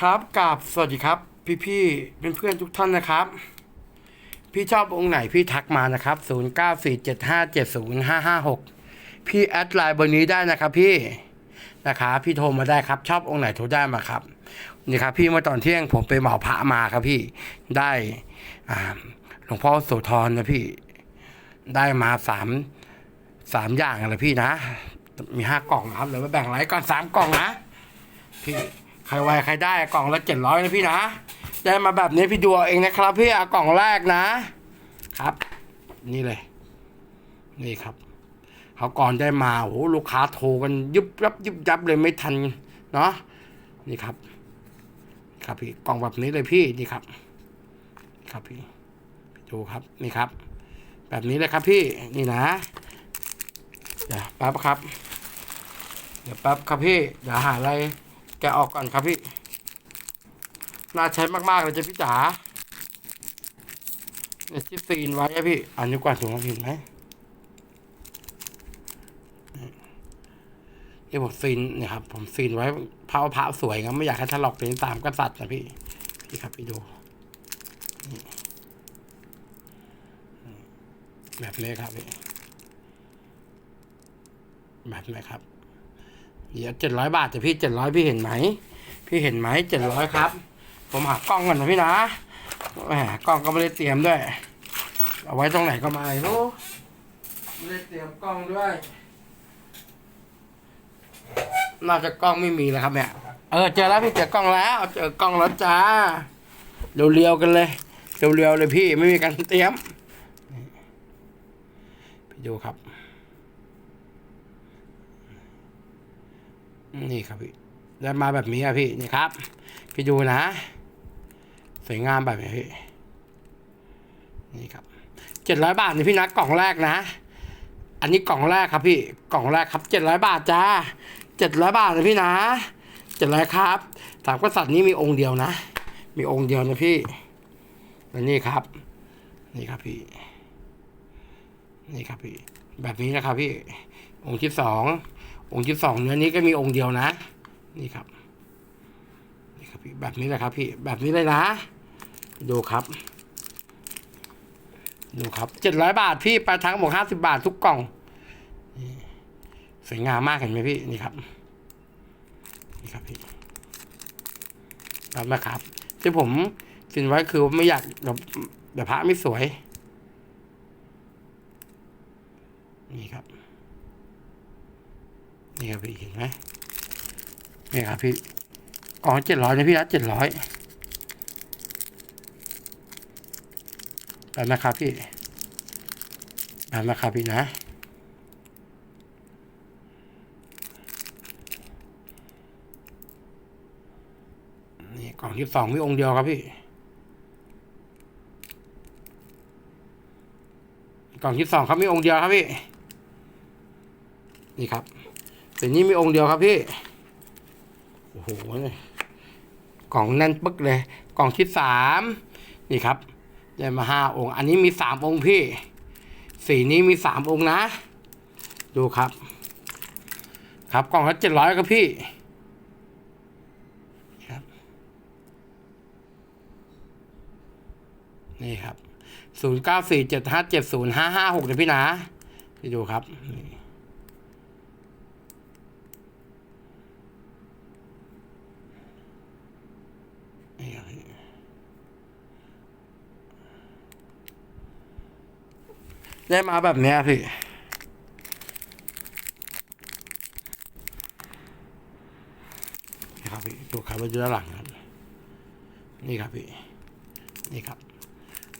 ครับกับสวัสดีครับ พี่พี่เพื่อนเพื่อนทุกท่านนะครับ พี่ชอบองค์ไหนพี่ทักมานะครับ 0 9 4 7 5 7 0 5 5 6 พี่แอดไลน์เบอร์นี้ได้นะครับ พี่นะครับพี่โทรมาได้ครับ ชอบองค์ไหนโทรได้มาครับนี่ครับ พี่เมื่อตอนเที่ยงผมไปเหมาพระมาครับพี่ได้หลวงพ่อโสธรนะพี่ได้มาสามสามอย่างเลยพี่นะ มีห้ากล่องนะครับเดี๋ยวมาแบ่งไว้ก่อนสามกล่องนะพี่ ใครไวใครได้กล่องละเจ็ดร้อยนะพี่นะ ได้มาแบบนี้พี่ดูเองนะครับพี่เอากล่องแรกนะ ครับ นี่เลย นี่ครับเขาก่อนได้มาโอ้โหลูกค้าโทรกันยุบยับยุบยับเลยไม่ทันเนาะนี่ครับ ครับพี่กล่องแบบนี้เลยพี่นี่ครับ ครับพี่ดูครับนี่ครับ แบบนี้เลยครับพี่นี่นะเดี๋ยวแป๊บครับ เดี๋ยวแป๊บครับพี่เดี๋ยวหาอะไร แกะออกก่อนครับพี่ น่าใช้มากๆเลยจ้ะพี่จ๋าเนี่ยที่ซีนไว้อะพี่อันนี้กว่าถุงเห็นไหมนี่ผมซีนเนี่ยครับผมซีนไว้พระพระสวยครับไม่อยากให้ถลอกเป็นตามกษัตริย์นะพี่ พี่ครับพี่ดู แบบนี้ครับพี่แบบนี้ครับ เดี๋ยวเจ็ดร้อยบาทแต่พี่เจ็ดร้อยพี่เห็นไหม พี่เห็นไหมเจ็ดร้อยครับ ผมหากล้องก่อนนะพี่นะแหมกล้องก็ไม่ได้เตรียมด้วย เอาไว้ตรงไหนก็ไม่รู้ไม่ได้เตรียมกล้องด้วยน่าจะกล้องไม่มีแล้วครับเนี่ยเออเจอแล้วพี่เจอกล้องแล้วเจอกล้องแล้วจ้าเรียวๆกันเลยเรียวๆเลยพี่ไม่มีการเตรียมพี่ดูครับ นี่ครับพี่ได้มาแบบนี้อะพี่นี่ครับ พี่ดูนะ สวยงามแบบนี้พี่นี่ครับเจ็ดร้อยบาทนี่พี่นะกล่องแรกนะ อันนี้กล่องแรกครับพี่กล่องแรกครับเจ็ดร้อยบาทจ้าเจ็ดร้อยบาทนะพี่นะเจ็ดร้อยครับสามกษัตริย์นี้มีองค์เดียวนะ มีองค์เดียวนะพี่และนี่ครับ นี่ครับพี่ นี่ครับพี่ แบบนี้นะครับพี่องค์ที่สอง องค์ที่สองเนื้อนี้ก็มีองค์เดียวนะ นี่ครับ นี่ครับพี่แบบนี้เลยครับ พี่ แบบนี้เลยนะ ดูครับ ดูครับเจ็ดร้อยบาทพี่ไปทั้งหมดห้าสิบาททุกกล่องสวยงามมากเห็นไหมพี่ นี่ครับ นี่ครับพี่รับนะครับ ที่ผมสินไว้คือไม่อยากแบบแบบพระไม่สวย นี่ครับ นี่ครับพี่เห็นไหมนี่ครับพี่ อ๋อเจ็ดร้อยนะพี่นะเจ็ดร้อยแบบนะครับพี่แบบนะครับพี่นะนี่กล่องที่สองมีองค์เดียวครับพี่กล่องที่สองครับมีองค์เดียวครับพี่ นี่ครับ แต่นี้มีองค์เดียวครับพี่ โอ้โหกล่องแน่นปึ๊กเลย กล่องที่สามนี่ครับได้มาห้าองค์ อันนี้มีสามองค์พี่ สีนี้มีสามองค์นะ ดูครับ ครับกล่องละเจ็ดร้อยครับพี่ครับ นี่ครับศูนย์เก้าสี่เจ็ดห้าเจ็ดศูนย์ห้าห้าหกเดี๋ยวพี่นะพี่ดูครับนี่ครับพี่ ได้มาแบบเนี้ยพี่นี่ครับพี่ดูครับว่าอยู่ด้านหลังครับนี่ครับพี่นี่ครับ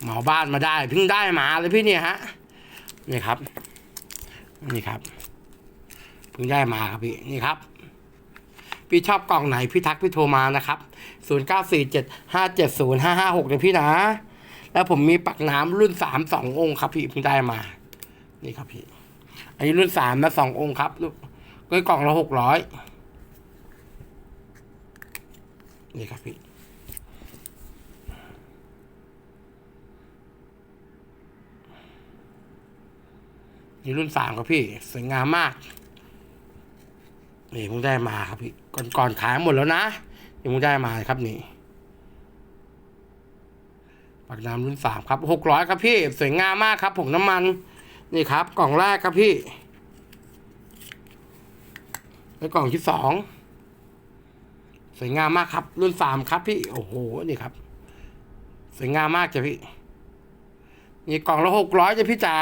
เหมาบ้านมาได้เพิ่งได้มาเลยพี่เนี่ยฮะนี่ครับ นี่ครับเพิ่งได้มาครับพี่นี่ครับ พี่ชอบกล่องไหนพี่ทักพี่โทรมานะครับ 0 9 4 7 5 7 0 5 5 6เดี๋ยวพี่นะ แล้วผมมีปักน้ำรุ่นสามสององค์ครับพี่เพิ่งได้มา นี่ครับพี่ อันนี้รุ่นสามนะสององค์ครับลูกก็กล่องละหกร้อยนี่ครับพี่นี่รุ่นสามครับพี่สวยงามมากนี่เพิ่งได้มาครับพี่ก่อนก่อนขายหมดแล้วนะยังไม่ได้มาครับนี่ ปากน้ำรุ่นสามครับหกร้อยครับพี่สวยงามมากครับผงน้ำมันนี่ครับ กล่องแรกครับพี่แล้วกล่องที่สองสวยงามมากครับ รุ่นสามครับ พี่โอ้โหนี่ครับ สวยงามมากจ้ะพี่นี่กล่องละหกร้อยจ้ะพี่จ๋า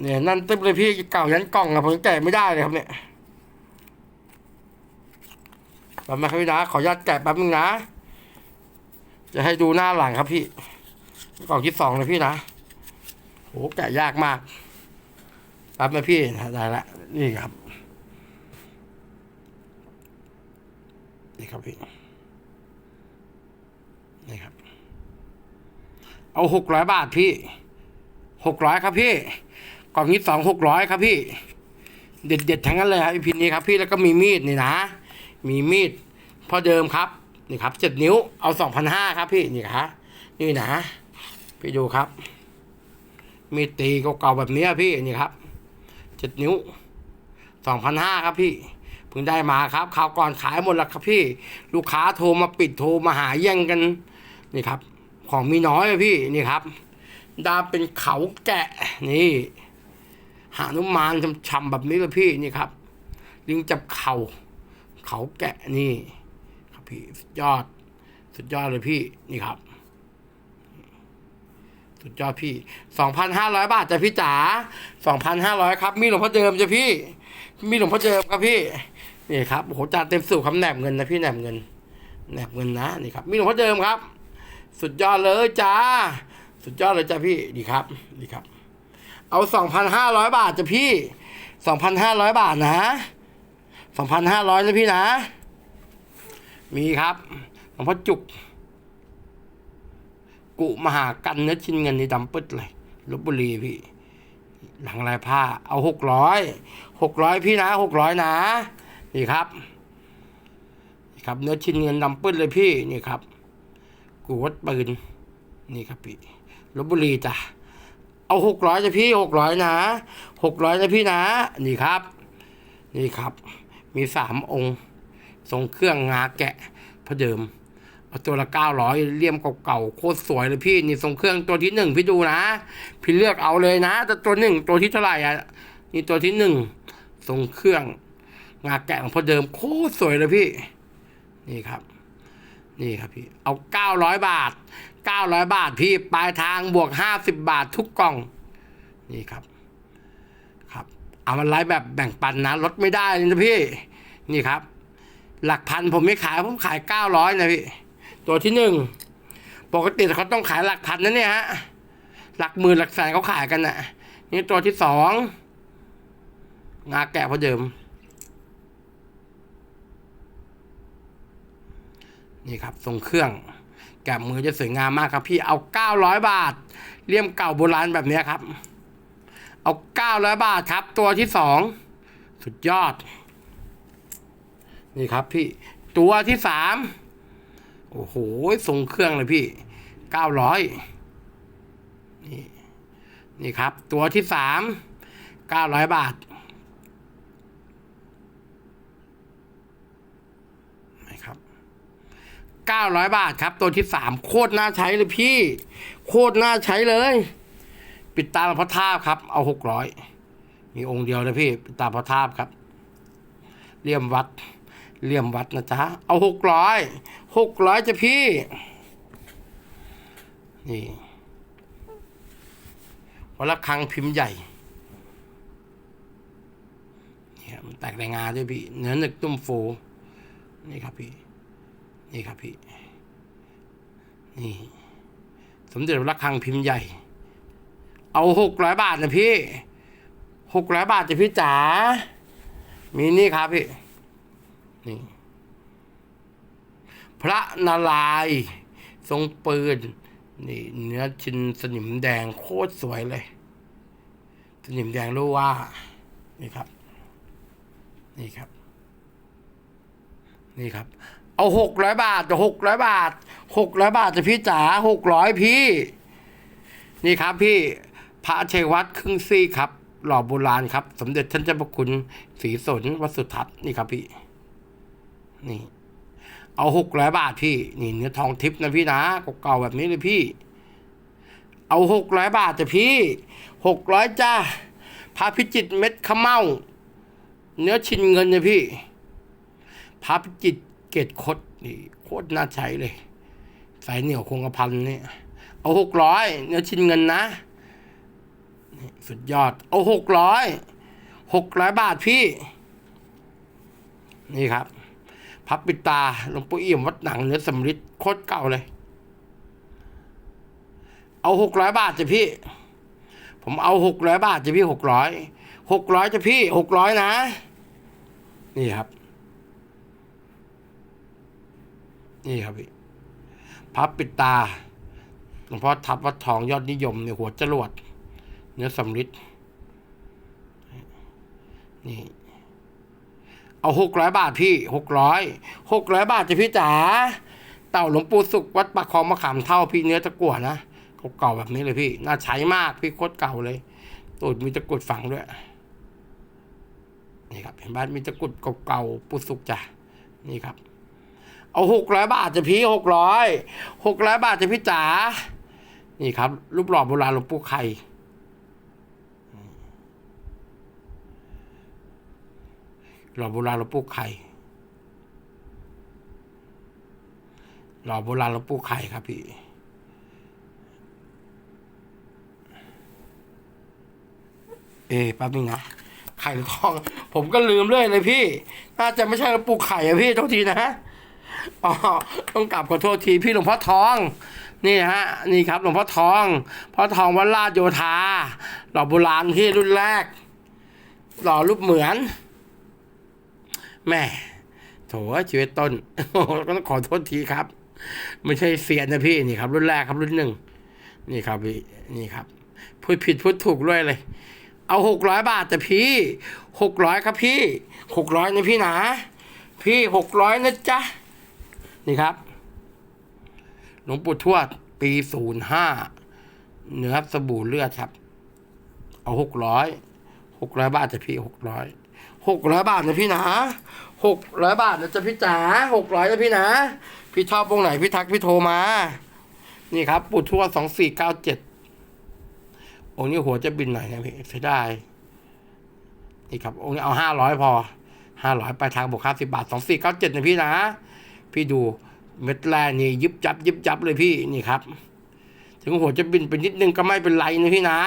เนี่ยนั่นตึ๊บเลยพี่เก่ายันกล่องอะผมแกะไม่ได้เลยครับเนี่ยแป๊บนะครับพี่นะขออนุญาตแกะแป๊บนึงนะ จะให้ดูหน้าหลังครับพี่กล่องที่สองเลยพี่นะโหแกะยากมากแป๊บนะพี่ได้ละนี่ครับนี่ครับพี่นี่ครับ เอาหกร้อยบาทพี่หกร้อยครับพี่กล่องนี้สองหกร้อยครับพี่ เด็ดเด็ดๆทั้งนั้นเลยครับพินนี้ครับพี่แล้วก็มีมีดนี่นะ มีมีดพ่อเดิมครับนี่ครับเจ็ดนิ้วเอาสองพันห้าครับพี่นี่ครับนี่นะพี่ดูครับ มีดตีเก่าๆแบบนี้พี่นี่ครับเจ็ดนิ้วสองพันห้าครับพี่เพิ่งได้มาครับข่าวก่อนขายหมดแล้วครับพี่ ลูกค้าโทรมาปิดโทรมาหาแย่งกันนี่ครับ ของมีน้อยพี่นี่ครับดาเป็นเขาแกะนี่หานุมานช่ำๆแบบนี้เลยพี่นี่ครับ ลิงจับเข่า เขาแกะนี่ครับพี่สุดยอด สุดยอดเลยพี่นี่ครับ สุดยอดพี่สองพันห้าร้อยบาทจ้ะพี่จ๋าสองพันห้าร้อยครับ มีหลวงพ่อเดิมจ้ะพี่ มีหลวงพ่อเดิมครับพี่นี่ครับโอ้โหจานเต็มสูบคำแหนบเงินนะพี่แหนบเงินแหนบเงินนะนี่ครับ มีหลวงพ่อเดิมครับ สุดยอดเลยจ้าสุดยอดเลยจ้ะพี่ดีครับดีครับ เอาสองพันห้าร้อยบาทจ้ะพี่สองพันห้าร้อยบาทนะ สองพันห้าร้อยนะพี่นะ มีครับหลวงพ่อจุก กุมหากันเนื้อชิ้นเงินในดำปึ๊ดเลยลบบุรีพี่ หลังลายผ้า เอาหกร้อยหกร้อยพี่นะหกร้อยนะ นี่ครับนี่ครับ เนื้อชิ้นเงินดำปึ๊ดเลยพี่นี่ครับ กูวัดปืนนี่ครับพี่ลบบุรีจ้ะเอาหกร้อยจ้ะพี่หกร้อยนะหกร้อยนะพี่นะ นี่ครับ นี่ครับ มีสามองค์ทรงเครื่องงาแกะพระเดิมเอาตัวละเก้าร้อยเลี่ยมเก่าๆโคตรสวยเลยพี่นี่ทรงเครื่องตัวที่หนึ่งพี่ดูนะ พี่เลือกเอาเลยนะแต่ตัวหนึ่งตัวที่เท่าไหร่อะนี่ตัวที่หนึ่งทรงเครื่องงาแกะของพระเดิมโคตรสวยเลยพี่ นี่ครับ นี่ครับพี่ เอาเก้าร้อยบาทเก้าร้อยบาทพี่ปลายทางบวกห้าสิบบาททุกกล่อง นี่ครับครับ เอามันไลฟ์แบบแบ่งปันนะลดไม่ได้เลยนะพี่ นี่ครับ หลักพันผมไม่ขายผมขายเก้าร้อยนะพี่ ตัวที่หนึ่งปกติเขาต้องขายหลักพันนะเนี่ยฮะหลักหมื่นหลักแสนเขาขายกันนะนี่ตัวที่สองงาแกะพอเดิม นี่ครับทรงเครื่องแกะมือจะสวยงามมากครับพี่เอาเก้าร้อยบาทเลี่ยมเก่าโบราณแบบนี้ครับ เอาเก้าร้อยบาทครับ ตัวที่สองสุดยอด นี่ครับพี่ ตัวที่สามโอ้โหทรงเครื่องเลยพี่เก้าร้อยนี่นี่ครับ ตัวที่สามเก้าร้อยบาทนะครับเก้าร้อยบาทครับ ตัวที่สามโคตรน่าใช้เลยพี่ โคตรน่าใช้เลย ปิดตาพระธาตุครับ เอาหกร้อยมีองค์เดียวนะพี่ปิดตาพระธาตุครับเลี่ยมวัดเลี่ยมวัดนะจ๊ะเอาหกร้อยหกร้อยจะพี่นี่วัละครังพิมพ์ใหญ่เนี่ยมันแตกแรงงานด้วยพี่เนื้อหนึกตุ้มโฟนี่ครับพี่ นี่ครับพี่ นี่ สมเด็จวัดระฆังพิมพ์ใหญ่ เอาหกร้อยบาทนะพี่หกร้อยบาทจะพี่จ๋า มีนี่ครับพี่ นี่ พระนารายณ์ทรงปืน นี่เนื้อชิ้นสนิมแดงโคตรสวยเลย สนิมแดงรู้ว่า นี่ครับ นี่ครับ นี่ครับ เอาหกร้อยบาทจะหกร้อยบาทหกร้อยบาทจะพี่จ๋าหกร้อยพี่ นี่ครับพี่ พระเชยวัดครึ่งซี่ครับ หล่อโบราณครับ สมเด็จท่านเจ้าพระคุณศรีสนวัดสุทัศน์นี่ครับพี่ นี่ เอาหกร้อยบาทพี่ นี่เนื้อทองทิพย์นะพี่นะเก่าๆแบบนี้เลยพี่ เอาหกร้อยบาทจ้ะพี่หกร้อยจ้าพระพิจิตเม็ดขมเมาเนื้อชินเงินนะพี่พระพิจิตเกตคดนี่โคตรน่าใช้เลย สายเหนียวคงกระพันนี่เอาหกร้อยเนื้อชินเงินนะ สุดยอด เอาหกร้อยหกร้อยบาทพี่ นี่ครับ พับปิดตาหลวงปู่เอี่ยมวัดหนังเนื้อสำริดโคตรเก่าเลย เอาหกร้อยบาทจ้ะพี่ ผมเอาหกร้อยบาทจ้ะพี่หกร้อยหกร้อยจ้ะพี่หกร้อยนะ นี่ครับ นี่ครับพี่ พับปิดตาหลวงพ่อทับวัดทองยอดนิยมเนี่ยหัวจรวด เนื้อสำริดนี่เอาหกร้อยบาทพี่หกร้อยหกร้อยบาทจะพี่จ๋าเต่าหลวงปู่สุขวัดปากคลองมะขามเท่าพี่เนื้อตะกั่วนะเก่าๆแบบนี้เลยพี่น่าใช้มากพี่โคตรเก่าเลยตูดมีตะกุดฝังด้วยนี่ครับเห็นบ้านมีตะกุดเก่าๆปู่สุขจ้ะนี่ครับ เอาหกร้อยบาทจะพี่หกร้อยหกร้อยบาทจะพี่จ๋านี่ครับ รูปหล่อโบราณหลวงปู่ไข่ หล่อโบราณหลวงปู่ไข่ หล่อโบราณหลวงปู่ไข่ครับพี่ เอ๊ะแป๊บนึงนะไข่หรือทอง ผมก็ลืมเลยเลยพี่ น่าจะไม่ใช่หลวงปู่ไข่อะพี่โทษทีนะอ๋อต้องกลับขอโทษทีพี่หลวงพ่อทอง นี่ฮะ นี่ครับหลวงพ่อทองพ่อทองวัดลาดโยธา หล่อโบราณที่รุ่นแรก หล่อรูปเหมือน แม่โถชีวิตต้นก็ต้องขอโทษทีครับ ไม่ใช่เสียนนะพี่นี่ครับ รุ่นแรกครับรุ่นหนึ่งนี่ครับพี่นี่ครับพูดผิดพูดถูกด้วยเลย เอาหกร้อยบาทแต่พี่หกร้อยครับพี่หกร้อยนะพี่นะ พี่หกร้อยนะจ๊ะนี่ครับหลวงปู่ทวดปีศูนย์ห้าเนื้อสบู่เลือดครับ เอาหกร้อยหกร้อยบาทจะพี่หกร้อย หกร้อยบาทนะพี่นะหกร้อยบาทนะจ๊ะพี่จ๋าหกร้อยนะพี่นะ พี่ชอบวงไหนพี่ทักพี่โทรมา นี่ครับปู่ทวดสองสี่เก้าเจ็ดองค์นี้หัวจะบินหน่อยนะพี่เสียดายนี่ครับองค์นี้เอาห้าร้อยพอห้าร้อยไปทางบวกค่าสิบาทสองสี่เก้าเจ็ดนะพี่นะ พี่ดูเม็ดแรกนี่ยิบจับ ยิบจับเลยพี่นี่ครับ ถึงหัวจะบินไปนิดนึงก็ไม่เป็นไรนะพี่นะ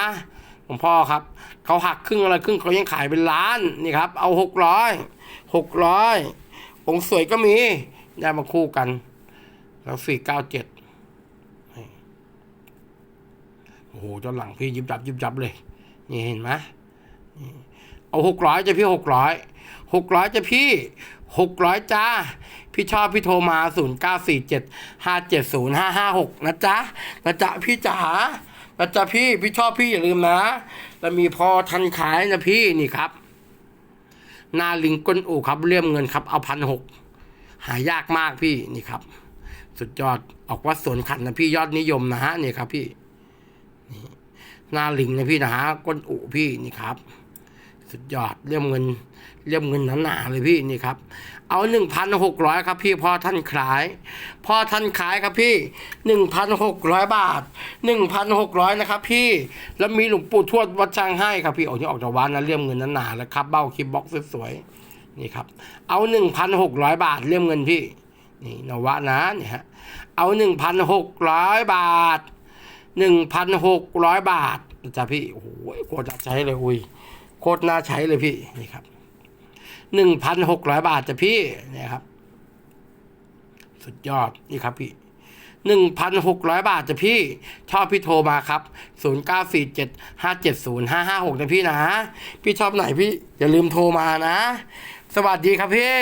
หลวงพ่อครับเขาหักครึ่งอะไรครึ่งเขายังขายเป็นล้านนี่ครับ เอาหกร้อยหกร้อยองสวยก็มีได้มาคู่กัน แล้วสี่เก้าเจ็ดโอ้โหจนหลังพี่ยิบจับยิบจับเลย นี่เห็นไหมเอาหกร้อยจะพี่หกร้อยหกร้อยจะพี่หกร้อยจ้า พี่ชอบพี่โทรมาศูนย์เก้าสี่เจ็ดห้าเจ็ดศูนย์ห้าห้าหกนะจ๊ะนะจ๊ะพี่จ๋า นะจ๊ะพี่พี่ชอบพี่อย่าลืมนะแล้วมีพอทันขายนะพี่นี่ครับ หนาลิงก้นอู่ครับเลี่ยมเงินครับเอาพันหกหายากมากพี่นี่ครับ สุดยอดออกว่าสวนขันนะพี่ยอดนิยมนะฮะนี่ครับพี่นี่หนาลิงนะพี่นะฮะก้นอู่พี่นี่ครับ สุดยอดเลี่ยมเงินเลี่ยมเงินหนาๆเลยพี่นี่ครับ เอาหนึ่งพันหกร้อยครับพี่พอท่านขาย พอท่านขายครับพี่หนึ่งพันหกร้อยบาทหนึ่งพันหกร้อยนะครับพี่แล้วมีหลวงปู่ทวดวัดช่างให้ครับพี่โอ้ยออกจากวัดนะเลี่ยมเงินหนาๆแล้วครับเบ้าคลิปบ็อกซ์สวยๆนี่ครับ เอาหนึ่งพันหกร้อยบาทเลี่ยมเงินพี่นี่นวะนะเนี่ยฮะเอาหนึ่งพันหกร้อยบาทหนึ่งพันหกร้อยบาทจ้ะพี่โอ้โหโคตรน่าใช้เลยอุ้ย โคตรน่าใช้เลยพี่นี่ครับหนึ่งพันหกร้อยบาทจ้ะพี่เนี่ยครับ สุดยอดนี่ครับพี่หนึ่งพันหกร้อยบาทจ้ะพี่ ชอบพี่โทรมาครับศูนย์เก้าสี่เจ็ดห้าเจ็ดศูนย์ห้าห้าหกนะพี่นะ พี่ชอบไหนพี่ อย่าลืมโทรมานะ สวัสดีครับพี่